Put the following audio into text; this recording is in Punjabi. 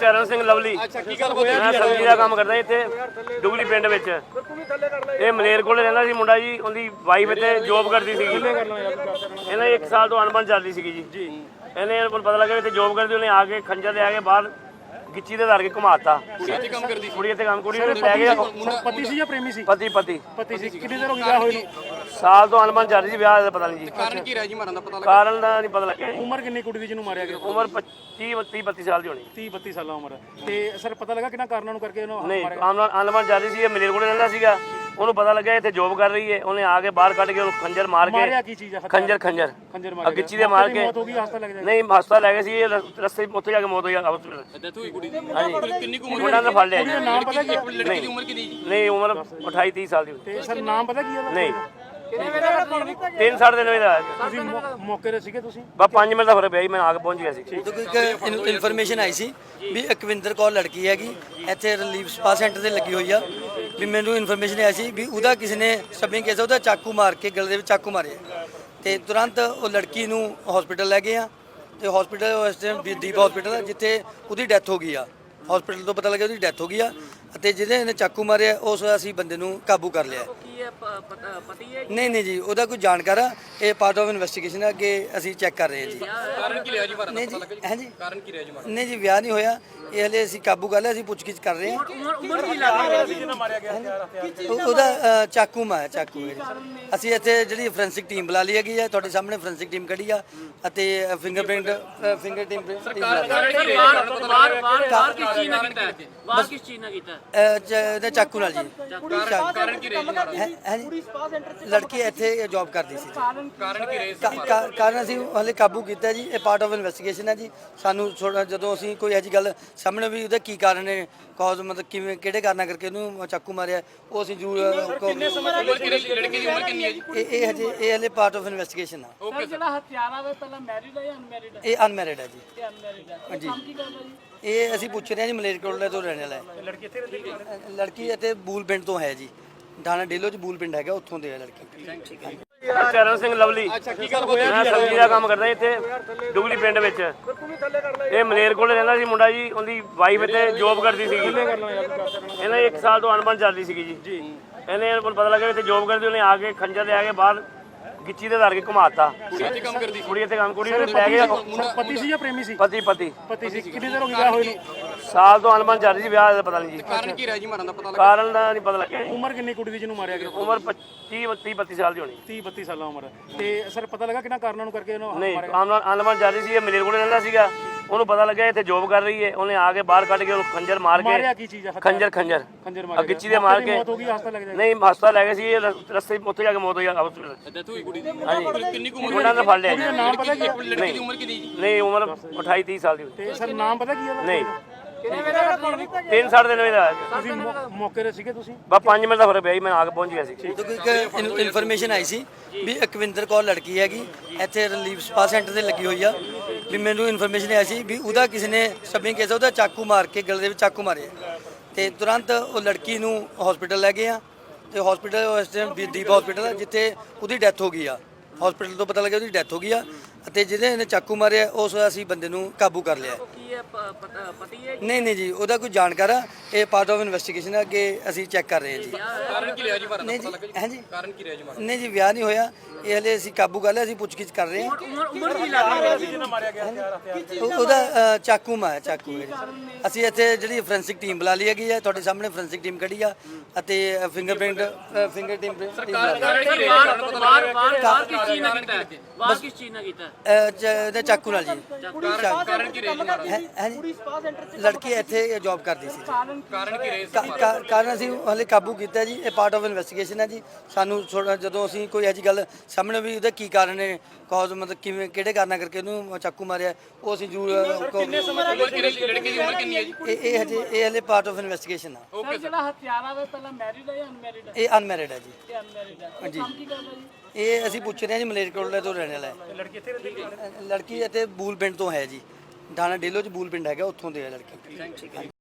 ਚਰਨ ਸਿੰਘ ਲਵਲੀ। ਅੱਛਾ ਕੀ ਗੱਲ ਹੋਇਆ? ਮੈਂ ਸਬਜ਼ੀ ਦਾ ਕੰਮ ਕਰਦਾ ਇੱਥੇ ਡੁਗਲੀ ਪਿੰਡ ਵਿੱਚ। ਇਹ ਮਲੇਰ ਕੋਲੇ ਰਹਿੰਦਾ ਸੀ ਮੁੰਡਾ ਜੀ ਉਹਦੀ ਵਾਈਫ ਇੱਥੇ ਜੋਬ ਕਰਦੀ ਸੀਗੀ। ਇਹਨਾਂ ਦੀ 1 ਸਾਲ ਤੋਂ ਅਣਬਣ ਚੱਲਦੀ ਸੀਗੀ ਜੀ। ਜੀ। ਇਹਨੇ ਇਹਨੂੰ ਪਤਾ ਲੱਗਾ ਵੀ ਇੱਥੇ ਜੋਬ ਕਰਦੀ ਉਹਨੇ ਆ ਕੇ ਖੰਜਰ ਲੈ ਆ ਕੇ ਬਾਹਰ ਗਿੱਚੀ ਦੇ ਧਰ ਕੇ ਘੁਮਾਤਾ ਕੁੜੀ ਇੱਥੇ ਕੰਮ ਕਰਦੀ ਕੁੜੀ ਇੱਥੇ ਕੰਮ ਕੁੜੀ ਨੂੰ ਲੈ ਗਿਆ ਪਤੀ ਸੀ ਜਾਂ ਪ੍ਰੇਮੀ ਸੀ? ਪਤੀ ਪਤੀ। ਪਤੀ ਸੀ ਕਿੰਨੀ ਦੇਰ ਹੋ ਵਿਆਹ ਹੋਏ ਨੂੰ? ਸਾਲ ਤੋਂ ਅਣਬਣ ਚੱਲ ਰਹੀ ਸੀ ਵਿਆਹ ਦਾ ਪਤਾ ਨਹੀਂ ਜੀ। ਕਾਰਨ ਕੀ ਰਿਹਾ ਜੀ ਮਾਰਨ ਦਾ ਪਤਾ ਲੱਗਾ? ਕਾਰਨ ਦਾ ਨਹੀਂ ਪਤਾ ਲੱਗਿਆ ਜੀ। ਉਮਰ ਕਿੰਨੀ ਕੁੜੀ ਦੀ ਜਿਹਨੂੰ ਮਾਰਿਆ ਗਿਆ ਉਮਰ 25 32 32 ਸਾਲ ਦੀ ਹੋਣੀ। 30 32 ਸਾਲਾਂ ਉਮਰ। ਤੇ ਸਰ ਪਤਾ ਲੱਗਾ ਕਿੰਨਾ ਕਾਰਨਾਂ ਨੂੰ ਕਰਕੇ ਉਹਨੂੰ ਨਹੀਂ ਅਨਬਣ ਚੱਲ ਰਹੀ ਸੀ ਇਹ ਮਲੇਰ ਕੋਲੇ ਰਹਿੰਦਾ ਸੀਗਾ। ਉਹਨੂੰ ਪਤਾ ਲੱਗਿਆ ਇੱਥੇ ਜੋਬ ਕਰ ਰਹੀ ਹੈ। ਉਹਨੇ ਆ ਕੇ ਬਾਹਰ ਕੱਢ ਕੇ ਉਹਨੂੰ ਖੰਜਰ ਮਾਰ ਮਾਰਿਆ ਕੇ ਕੀ ਚੀਜ਼ ਆ? ਖੰਜਰ ਖੰਜਰ। ਖੰਜਰ ਮਾਰਿਆ ਦੇ ਮਾਰ ਕੇ ਮੌਤ ਹੋ ਗਈ ਹਸਪਤਾਲ ਨਹੀਂ ਹਸਪਤਾਲ ਲੈ ਗਏ ਸੀ ਇਹ ਰਸ- ਰਸਤੇ ਵਿੱਚ ਉੱਥੇ ਜਾ ਕੇ ਮੌਤ ਹੋਈ ਹਸਪਤਾਲ ਡੈਥ ਹੋਈ ਕੁੜੀ ਦੀ? ਹਾਂਜੀ। ਕਿੰਨੀ ਕੁ ਉਮਰ ਮੁੰਡਾ ਨੇ ਫੜ ਲਿਆ ਜੀ। ਨਾਮ ਪਤਾ ਕੀ ਆ? ਲੜਕੀ ਦੀ ਉਮਰ ਕਿੰਨੀ ਜੀ? ਨਹੀਂ ਉਮਰ 28 30 ਸਾਲ ਦੀ ਹੋਈ। ਤੇ ਸਰ ਨਾਮ ਪਤਾ ਕੀ ਹੈ ਨਹੀਂ। ਤਿੰਨ ਸਾਢੇ ਤਿੰਨ ਵਜੇ ਦਾ। ਆਇਆ ਸੀ। ਤੁਸੀਂ ਮੌ- ਮੌਕੇ ਤੇ ਸੀਗੇ ਤੁਸੀਂ? ਬਸ 5 ਮਿੰਟ ਦਾ ਫ਼ਰਕ ਪਿਆ ਜੀ ਮੈਂ ਆ ਕੇ ਪਹੁੰਚ ਗਿਆ ਸੀ। ਦੇਖੋ ਇੱਕ ਇਨਫੋਰਮੇਸ਼ਨ ਆਈ ਸੀ ਵੀ ਅਕਵਿੰਦਰ ਕੌਰ ਲੜਕੀ ਹੈਗੀ ਇੱਥੇ ਰਿਲੀਫ ਸਪਾ ਸੈਂਟਰ ਤੇ ਲੱਗੀ ਹੋਈ ਆ। ਵੀ ਮੈਨੂੰ ਇਨਫੋਰਮੇਸ਼ਨ ਆਈ ਸੀ ਵੀ ਉਹਦਾ ਕਿਸੇ ਨੇ ਸਬਿੰਗ ਕੇਸ ਆ, ਉਹਦਾ ਚਾਕੂ ਮਾਰ ਕੇ ਗਲੇ ਦੇ ਵਿੱਚ ਚਾਕੂ ਮਾਰਿਆ ਤੇ ਤੁਰੰਤ ਉਹ ਲੜਕੀ ਨੂੰ ਹਸਪੀਟਲ ਲੈ ਗਏ ਆ ਤੇ ਹਸਪੀਟਲ ਇਸ ਟਾਈਮ ਦੀਪ ਹਸਪੀਟਲ ਆ ਜਿੱਥੇ ਉਹਦੀ ਡੈਥ ਹੋ ਗਈ ਆ। ਹਸਪੀਟਲ ਤੋਂ ਪਤਾ ਲੱਗਿਆ ਉਹਦੀ ਡੈਥ ਹੋ ਗਈ ਆ ਅਤੇ ਜਿਹਦੇ ਨੇ ਚਾਕੂ ਮਾਰਿਆ ਉਸ ਅਸੀਂ ਬੰਦੇ ਨੂੰ ਕਾਬੂ ਕਰ ਲਿਆ। ਪਤਾ ਹੈ ਨਹੀਂ ਨਹੀਂ ਜੀ ਉਹਦਾ ਕੋਈ ਜਾਣਕਾਰ ਆ। ਇਹ ਪਾਰਟ ਆਫ ਇਨਵੈਸਟੀਗੇਸ਼ਨ ਆ ਅੱਗੇ ਅਸੀਂ ਚੈੱਕ ਕਰ ਰਹੇ ਹਾਂ ਜੀ। ਕਾਰਨ ਕੀ ਰਿਹਾ ਜੀ ਮਾਰਨ ਦਾ ਨਹੀਂ ਪਤਾ ਲੱਗਾ ਜੀ? ਹੈ ਜੀ? ਕਾਰਨ ਕੀ ਰਿਹਾ ਜੀ ਮਾਰਨ ਨਹੀਂ ਜੀ ਵਿਆਹ ਨਹੀਂ ਹੋਇਆ। ਇਹ ਹਲੇ ਅਸੀਂ ਕਾਬੂ ਕਰ ਲਿਆ ਅਸੀਂ ਪੁੱਛਗਿੱਛ ਕਰ ਰਹੇ ਹਾਂ। ਉਮਰ ਉਮਰ ਕੀ ਲੱਗ ਰਹੀ ਹੈ? ਜੀ? ਉਹ- ਉਹਦਾ ਅ, ਚਾਕੂ ਮਾਇਆ ਚਾਕੂ ਹੈ ਜੀ। ਅਸੀਂ ਇੱਥੇ ਜਿਹੜੀ ਫੋਰੈਂਸਿਕ ਟੀਮ ਬੁਲਾ ਲਈ ਹੈਗੀ ਹੈ ਤੁਹਾਡੇ ਸਾਹਮਣੇ ਫੋਰੈਂਸਿਕ ਟੀਮ ਕੱਢੀ ਆ ਅਤੇ ਫਿੰਗਰਪ੍ਰਿੰਟ ਫਿੰਗਰ ਟੀਮ। ਬਾਹਰ ਬਾਹਰ ਬਾਹਰ ਬਾਹਰ ਕਿਸ ਚੀਜ਼ ਨਾਲ ਕੀਤਾ ਹੈ ਬਾਹਰ ਕਿਸ ਚੀਜ਼ ਨਾਲ ਕੀਤਾ? ਹੈ ਚਾਕੂ ਨਾਲ ਜੀ। ਕਾਰਨ ਕੀ ਰਿਹਾ ਜੀ ਮਾਰਨ ਹੈ? ਹੈ ਜੀ ਲੜਕੀ ਇੱਥੇ ਜੌਬ ਕਰਦੀ ਸੀ ਜੀ। ਕਾਰਨ ਕੀ ਰਿਹਾ ਕਾ- ਕਾ- ਕਾਰਨ ਅਸੀਂ ਹਲੇ ਕਾਬੂ ਕੀਤਾ ਜੀ ਇਹ ਪਾਰਟ ਆਫ ਇਨਵੈਸਟੀਗੇਸ਼ਨ ਹੈ ਜੀ। ਸਾਨੂੰ ਥੋੜਾ ਜਦੋਂ ਅਸੀਂ ਕੋਈ ਇਹੋ ਜਿਹੀ ਗੱਲ ਸਾਹਮਣੇ ਵੀ ਉਹਦਾ ਕੀ ਕਾਰਨ ਹੈ ਕਾਜ਼ ਮਤਲਬ ਕਿਵੇਂ ਕਿਹੜੇ ਕਾਰਨਾਂ ਕਰਕੇ ਉਹਨੂੰ ਚਾਕੂ ਮਾਰਿਆ ਉਹ ਅਸੀਂ ਜ਼ਰੂਰ ਕਿੰਨੇ ਕਿੰਨੀ ਲੜਕੀ ਦੀ ਉਮਰ ਕਿੰਨੀ ਹੈ ਜੀ? ਇਹ ਇਹ ਹਜੇ ਇਹ ਹਲੇ ਪਾਰਟ ਆਫ ਇਨਵੈਸਟੀਗੇਸ਼ਨ ਆ। ਸਰ ਜਿਹੜਾ ਹਥਿਆਰਾ ਵੇ ਪਹਿਲਾਂ ਮੈਰਿਡ ਹੈ ਜਾਂ ਅਨਮੈਰਿਡ ਹੈ? ਇਹ ਅਨਮੈਰਿਡ ਹੈ ਜੀ। ਤੇ ਅਨਮੈਰਿਡ ਹੈ। ਇਹ ਕੰਮ ਕੀ ਕਰਦਾ ਜੀ? ਇਹ ਅਸੀਂ ਪੁੱਛ ਰਹੇ ਹਾਂ ਜੀ ਮਲੇਰਕੋਟਲਾ ਤੋਂ ਰਹਿਣ ਵਾਲਾ ਹੈ। ਲੜਕੀ ਇੱਥੇ ਰਹਿੰਦੀ ਹੈ ਲੜਕੀ ਇੱਥੇ ਬੂਲ ਪਿੰਡ ਤੋਂ ਹੈ ਜੀ। ਥਾਣਾ ਡੇਲੋ ਚ ਬੂਲ ਪਿੰਡ ਹੈਗਾ ਉੱਥੋਂ ਦੇ ਹੈ ਲੜਕੀ। ਚਰਨ ਸਿੰਘ ਲਵਲੀ। ਅੱਛਾ ਕੀ ਗੱਲ ਹੋਇਆ ਮੈਂ ਸਬਜ਼ੀ ਦਾ ਕੰਮ ਕਰਦਾ ਇੱਥੇ ਡੁਗਲੀ ਪਿੰਡ ਵਿੱਚ। ਇਹ ਮਲੇਰ ਕੋਲੇ ਰਹਿੰਦਾ ਸੀ ਮੁੰਡਾ ਜੀ ਉਹਦੀ ਵਾਈਫ ਇੱਥੇ ਜੋਬ ਕਰਦੀ ਸੀਗੀ। ਇਹਨਾਂ ਦੀ 1 ਸਾਲ ਤੋਂ ਅਣਬਣ ਚੱਲਦੀ ਸੀਗੀ ਜੀ। ਇਹਨੇ ਪਤਾ ਲੱਗਾ ਵੀ ਇੱਥੇ ਜੋਬ ਕਰਦੀ ਉਹਨੇ ਆ ਕੇ ਖੰਜਰ ਲੈ ਆ ਕੇ ਬਾਹਰ ਗਿੱਚੀ ਦੇ ਧਰ ਕੇ ਘੁਮਾਤਾ। ਕੁੜੀ ਇੱਥੇ ਕੰਮ ਕਰਦੀ ਕੁੜੀ ਇੱਥੇ ਕੰਮ ਕੁੜੀ ਨੂੰ ਲੈ ਗਿਆ ਪਤੀ ਸੀ ਜਾਂ ਪ੍ਰੇਮੀ ਸੀ? ਪਤੀ ਪਤੀ। ਪਤੀ ਸੀ। ਕਿੰਨੀ ਦੇਰ ਹੋ ਵਿਆਹ ਹੋਏ ਨੂੰ? ਸਾਲ ਤੋਂ ਅਣਬਣ ਚੱਲ ਰਹੀ ਸੀ ਵਿਆਹ ਦਾ ਪਤਾ ਨਹੀਂ ਜੀ। ਕਾਰਨ ਕੀ ਰਿਹਾ ਜੀ ਮਾਰਨ ਦਾ ਪਤਾ ਲੱਗਾ? ਕਾਰਨ ਦਾ ਨਹੀਂ ਪਤਾ ਲੱਗਿਆ ਜੀ। ਉਮਰ ਕਿੰਨੀ ਕੁੜੀ ਦੀ ਜਿਹਨੂੰ ਮਾਰਿਆ ਗਿਆ? ਉਮਰ 25 32 32 ਸਾਲ ਦੀ ਹੋਣੀ। 30 32 ਸਾਲਾਂ ਉਮਰ। ਤੇ ਸਰ ਪਤਾ ਲੱਗਾ ਕਿੰਨਾ ਕਾਰਨਾਂ ਨੂੰ ਕਰਕੇ ਉਹਨੂੰ ਨਹੀਂ ਅਨਬਣ ਚੱਲ ਰਹੀ ਸੀ ਇਹ ਮਲੇਰ ਕੋਲੇ ਰਹਿੰਦਾ ਸੀਗਾ। ਉਹਨੂੰ ਪਤਾ ਲੱਗਿਆ ਇੱਥੇ ਜੋਬ ਕਰ ਰਹੀ ਹੈ ਉਹਨੇ ਆ ਕੇ ਬਾਹਰ ਕੱਢ ਕੇ ਉਹਨੂੰ ਖੰਜਰ ਮਾਰ ਮਾਰਿਆ ਕੇ ਕੀ ਚੀਜ਼ ਆ? ਖੰਜਰ ਖੰਜਰ। ਖੰਜਰ ਆ ਮਾਰਿਆ ਗਿੱਚੀ ਦੇ ਮਾਰ ਕੇ ਮੌਤ ਹੋ ਗਈ ਹਸਪਤਾਲ ਲੈ ਕੇ ਨਹੀਂ ਹਸਪਤਾਲ ਲੈ ਗਏ ਸੀ ਇਹ ਰਸ- ਰਸਤੇ ਵਿੱਚ ਉੱਥੇ ਜਾ ਕੇ ਮੌਤ ਹੋਈ ਹਸਪਤਾਲ। ਡੈਥ ਹੋਈ ਕੁੜੀ ਦੀ ਹਾਂਜੀ। ਕਿੰਨੀ ਕੁ ਉਮਰ ਮੁੰਡਾ ਨੇ ਫੜ ਲਿਆ ਜੀ। ਨਾਮ ਪਤਾ ਕੀ ਆ? ਲੜਕੀ ਦੀ ਉਮਰ ਕਿੰਨੀ ਜੀ? ਨਹੀਂ ਉਮਰ 28 30 ਸਾਲ ਦੀ ਹੋਈ। ਤੇ ਸਰ ਨਾਮ ਪਤਾ ਕੀ ਹੈ ਨਹੀਂ। ਤਿੰਨ ਸਾਢੇ ਤਿੰਨ ਵਜੇ ਦਾ ਆਇਆ ਸੀ। ਤੁਸੀਂ ਮੌਕੇ ਤੇ ਸੀਗੇ ਤੁਸੀਂ? ਬਸ 5 ਮਿੰਟ ਦਾ ਫ਼ਰਕ ਪਿਆ ਜੀ ਮੈਂ ਆ ਕੇ ਪਹੁੰਚ ਗਿਆ ਸੀ। ਇੱਕ ਇਨਫੋਰਮੇਸ਼ਨ ਆਈ ਸੀ ਵੀ ਅਕਵਿੰਦਰ ਕੌਰ ਲੜਕੀ ਹੈਗੀ ਇੱਥੇ ਰਿਲੀਫ ਸਪਾ ਸੈਂਟਰ ਤੇ ਲੱਗੀ ਹੋਈ ਆ। ਵੀ ਮੈਨੂੰ ਇਨਫੋਰਮੇਸ਼ਨ ਆਈ ਸੀ ਵੀ ਉਹਦਾ ਕਿਸੇ ਨੇ ਸਬਿੰਗ ਕੇਸ ਉਹਦਾ ਚਾਕੂ ਮਾਰ ਕੇ ਗਲੇ ਦੇ ਵਿੱਚ ਚਾਕੂ ਮਾਰਿਆ ਤੇ ਤੁਰੰਤ ਉਹ ਲੜਕੀ ਨੂੰ ਹਸਪੀਟਲ ਲੈ ਗਏ ਆ ਤੇ ਹਸਪੀਟਲ ਇਸ ਟਾਈਮ ਦੀਪ ਹਸਪੀਟਲ ਆ ਜਿੱਥੇ ਉਹਦੀ ਡੈਥ ਹੋ ਗਈ ਆ। ਹਸਪੀਟਲ ਤੋਂ ਪਤਾ ਲੱਗਿਆ ਉਹਦੀ ਡੈਥ ਹੋ ਗਈ ਆ ਅਤੇ ਜਿਹਦੇ ਨੇ ਚਾਕੂ ਮਾਰਿਆ ਉਸ ਅਸੀਂ ਬੰਦੇ ਨੂੰ ਕਾਬੂ ਕਰ ਲਿਆ। ਪਤਾ ਹੈ ਨਹੀਂ ਨਹੀਂ ਜੀ ਉਹਦਾ ਕੋਈ ਜਾਣਕਾਰ ਆ। ਇਹ ਪਾਰਟ ਆਫ ਇਨਵੈਸਟੀਗੇਸ਼ਨ ਆ ਅੱਗੇ ਅਸੀਂ ਚੈੱਕ ਕਰ ਰਹੇ ਹਾਂ ਜੀ। ਕਾਰਨ ਕੀ ਰਿਹਾ ਜੀ ਮਾਰਨ ਦਾ ਨਹੀਂ ਪਤਾ ਲੱਗਾ ਜੀ? ਹੈ ਕਾਰਨ ਕੀ ਰਿਹਾ ਜੀ ਮਾਰਨ ਨਹੀਂ ਜੀ ਵਿਆਹ ਨਹੀਂ ਹੋਇਆ। ਇਹ ਹਲੇ ਅਸੀਂ ਕਾਬੂ ਕਰ ਲਿਆ ਅਸੀਂ ਪੁੱਛਗਿੱਛ ਕਰ ਰਹੇ ਹਾਂ। ਉਮਰ ਉਮਰ ਕੀ ਲੱਗ ਰਹੀ ਹੈ? ਜੀ? ਉਹ- ਉਹਦਾ ਅ, ਚਾਕੂ ਮਾਇਆ ਚਾਕੂ ਹੈ ਜੀ। ਅਸੀਂ ਇੱਥੇ ਜਿਹੜੀ ਫੋਰੈਂਸਿਕ ਟੀਮ ਬੁਲਾ ਲਈ ਹੈਗੀ ਹੈ ਤੁਹਾਡੇ ਸਾਹਮਣੇ ਫੋਰੈਂਸਿਕ ਟੀਮ ਕੱਢੀ ਆ ਅਤੇ ਫਿੰਗਰਪ੍ਰਿੰਟ ਫਿੰਗਰ ਟੀਮ ਬਾਹਰ ਬਾਹਰ ਕਿਸ ਚੀਜ਼ ਨਾਲ ਕੀਤਾ ਹੈ? ਕਿਸ ਚੀਜ਼ ਨਾਲ ਕੀਤਾ ਹੈ? ਚਾਕੂ ਨਾਲ ਜੀ। ਕਾਰਨ ਕੀ ਰਿਹਾ ਜੀ ਮਾਰਨ ਹੈ ਹੈ ਜੀ ਲੜਕੀ ਇੱਥੇ ਜੌਬ ਕਰਦੀ ਸੀ ਜੀ। ਕਾਰਨ ਕੀ ਰਿਹਾ ਕਾ- ਕਾ- ਕਾਰਨ ਅਸੀਂ ਹਲੇ ਕਾਬੂ ਕੀਤਾ ਜੀ ਇਹ ਪਾਰਟ ਆਫ ਇਨਵੈਸਟੀਗੇਸ਼ਨ ਹੈ ਜੀ। ਸਾਨੂੰ ਥੋੜਾ ਜਦੋਂ ਅਸੀਂ ਕੋਈ ਇਹੋ ਜਿਹੀ ਗੱਲ ਸਾਹਮਣੇ ਵੀ ਉਹਦਾ ਕੀ ਕਾਰਨ ਹੈ ਕਾਜ਼ ਮਤਲਬ ਕਿਵੇਂ ਕਿਹੜੇ ਕਾਰਨਾਂ ਕਰਕੇ ਉਹਨੂੰ ਚਾਕੂ ਮਾਰਿਆ ਉਹ ਅਸੀਂ ਜ਼ਰੂਰ ਕਿੰਨੇ ਉਮਰ ਕਿੰਨੀ ਲੜਕੀ ਦੀ ਉਮਰ ਕਿੰਨੀ ਹੈ ਜੀ? ਇਹ ਇਹ ਹਜੇ ਇਹ ਹਲੇ ਪਾਰਟ ਆਫ ਇਨਵੈਸਟੀਗੇਸ਼ਨ ਆ। ਸਰ ਜਿਹੜਾ ਹਥਿਆਰਾ ਵੇ ਪਹਿਲਾਂ ਮੈਰਿਡ ਹੈ ਜਾਂ ਅਨਮੈਰਿਡ ਹੈ ਇਹ ਅਨਮੈਰਿਡ ਹੈ ਜੀ। ਤੇ ਅਨਮੈਰਿਡ ਹੈ ਇਹ ਕੰਮ ਕੀ ਕਰਦਾ ਜੀ? ਇਹ ਅਸੀਂ ਪੁੱਛ ਰਹੇ ਹਾਂ ਜੀ ਮਲੇਰਕੋਟਲਾ ਤੋਂ ਰਹਿਣ ਵਾਲਾ ਹੈ। ਲੜਕੀ ਇੱਥੇ ਰਹਿੰਦੀ ਹੈ ਲੜਕੀ ਇੱਥੇ ਬੂਲ ਪਿੰਡ ਤੋਂ ਹੈ ਜੀ। ਥਾਣਾ ਡੇਲੋ ਚ ਬੂਲ ਪਿੰਡ ਹੈਗਾ ਉੱਥੋਂ ਦੇ ਹੈ ਲੜਕੀ।